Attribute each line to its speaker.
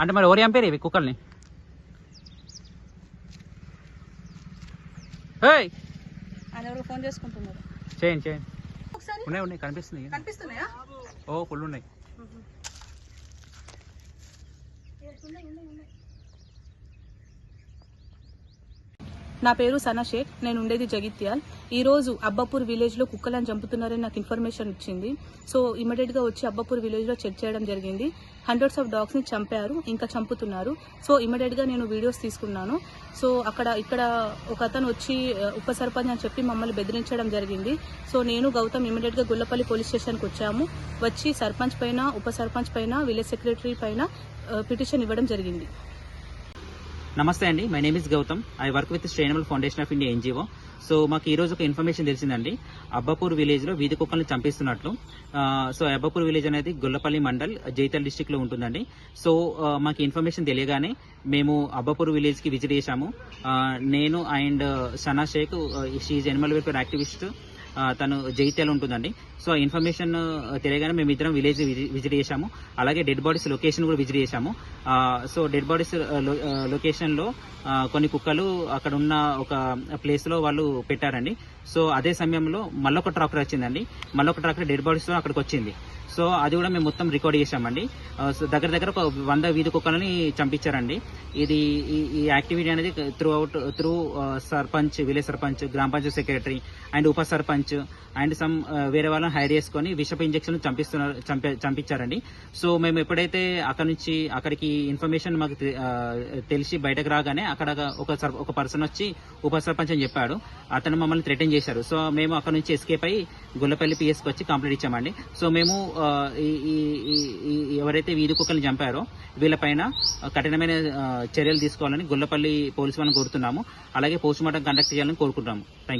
Speaker 1: అంటే మరి ఎవరు చంపారు ఇవి కుక్కల్ని?
Speaker 2: ఫోన్ చేసుకుంటున్నారు.
Speaker 1: చేయండి చేయండి.
Speaker 2: ఒకసారి
Speaker 1: ఉన్నాయి ఉన్నాయి కనిపిస్తుంది
Speaker 2: కనిపిస్తున్నాయా?
Speaker 1: ఓ ఫుల్ ఉన్నాయి
Speaker 2: నా పేరు సనా షేక్ నేను ఉండేది జగిత్యాల్. ఈరోజు అబ్బాపూర్ విలేజ్లో కుక్కలను చంపుతున్నారని నాకు ఇన్ఫర్మేషన్ వచ్చింది. సో ఇమీడియట్గా వచ్చి అబ్బాపూర్ విలేజ్లో చెక్ చేయడం జరిగింది. హండ్రెడ్స్ ఆఫ్ డాగ్స్ని చంపారు ఇంకా చంపుతున్నారు. సో ఇమీడియట్గా నేను వీడియోస్ తీసుకున్నాను. సో అక్కడ ఇక్కడ ఒక అతను వచ్చి ఉప సర్పంచ్ అని చెప్పి మమ్మల్ని బెదిరించడం జరిగింది. సో నేను గౌతమ్ ఇమీడియట్గా గుల్లపల్లి పోలీస్ స్టేషన్కి వచ్చాము. వచ్చి సర్పంచ్ పైన ఉప సర్పంచ్ పైన విలేజ్ సెక్రటరీ పైన పిటిషన్ ఇవ్వడం జరిగింది.
Speaker 1: నమస్తే అండి. My name is Gautam I work with sustainable foundation of India NGO so మాకు ఈ రోజు ఒక ఇన్ఫర్మేషన్ తెలిసిందండి. అబ్బాపూర్ విలేజ్లో వీధి కుక్కల్ని చంపిస్తున్నట్లు. సో అబ్బాపూర్ విలేజ్ అనేది గొల్లపల్లి మండల్ జైతల్ డిస్టిక్లో ఉంటుందండి. సో మాకు ఇన్ఫర్మేషన్ తెలియగానే మేము అబ్బాపూర్ విలేజ్కి విజిట్ చేశాము. నేను and Sana Shaikh she animal welfare activist తను జైత్యాలు ఉంటుందండి. సో ఆ ఇన్ఫర్మేషన్ తెలియగానే మేము ఇద్దరం విలేజ్ విజిట్ చేశాము. అలాగే డెడ్ బాడీస్ లొకేషన్ కూడా విజిట్ చేశాము. సో డెడ్ బాడీస్ లొకేషన్లో లో- కొన్ని కుక్కలు అక్కడ ఉన్న ఒక ప్లేస్లో వాళ్ళు పెట్టారండి. సో అదే సమయంలో మళ్ళొక ట్రాక్టర్ వచ్చిందండి. మళ్ళొక ట్రాక్టర్ డెడ్ బాడీస్లో అక్కడికి వచ్చింది. సో అది కూడా మేము మొత్తం రికార్డ్ చేసామండి సో దగ్గర దగ్గర ఒక వంద వీధి కుక్కలని చంపించారండి. ఇది ఈ- ఈ యాక్టివిటీ అనేది throughout through sarpanch village sarpanch గ్రామ పంచాయత్ సెక్రటరీ అండ్ ఉప సర్పంచ్ అండ్ సమ్ వేరే వాళ్ళని హైర్ చేసుకొని విషపు ఇంజక్షన్ చంపిస్తున్నారు చంపే- చంపించారండి. సో మేము ఎప్పుడైతే అక్కడ నుంచి అక్కడికి ఇన్ఫర్మేషన్ మాకు తెలిసి బయటకు రాగానే అక్కడ ఒక సర్- ఒక పర్సన్ వచ్చి ఉప సర్పంచ్ అని చెప్పాడు. అతను మమ్మల్ని థ్రెటన్ చేశారు. సో మేము అక్కడ నుంచి ఎస్కేప్ అయ్యి గుల్లపల్లి పిఎస్కి వచ్చి కంప్లైంట్ ఇచ్చామండి. సో మేము ఎవరైతే వీధి కుక్కల్ని చంపారో వీళ్ళపైన కఠినమైన చర్యలు తీసుకోవాలని గుల్లపల్లి పోలీసు వాళ్ళని కోరుతున్నాము. అలాగే పోస్ట్ మార్టం కండక్ట్ చేయాలని కోరుకుంటున్నాము. థ్యాంక్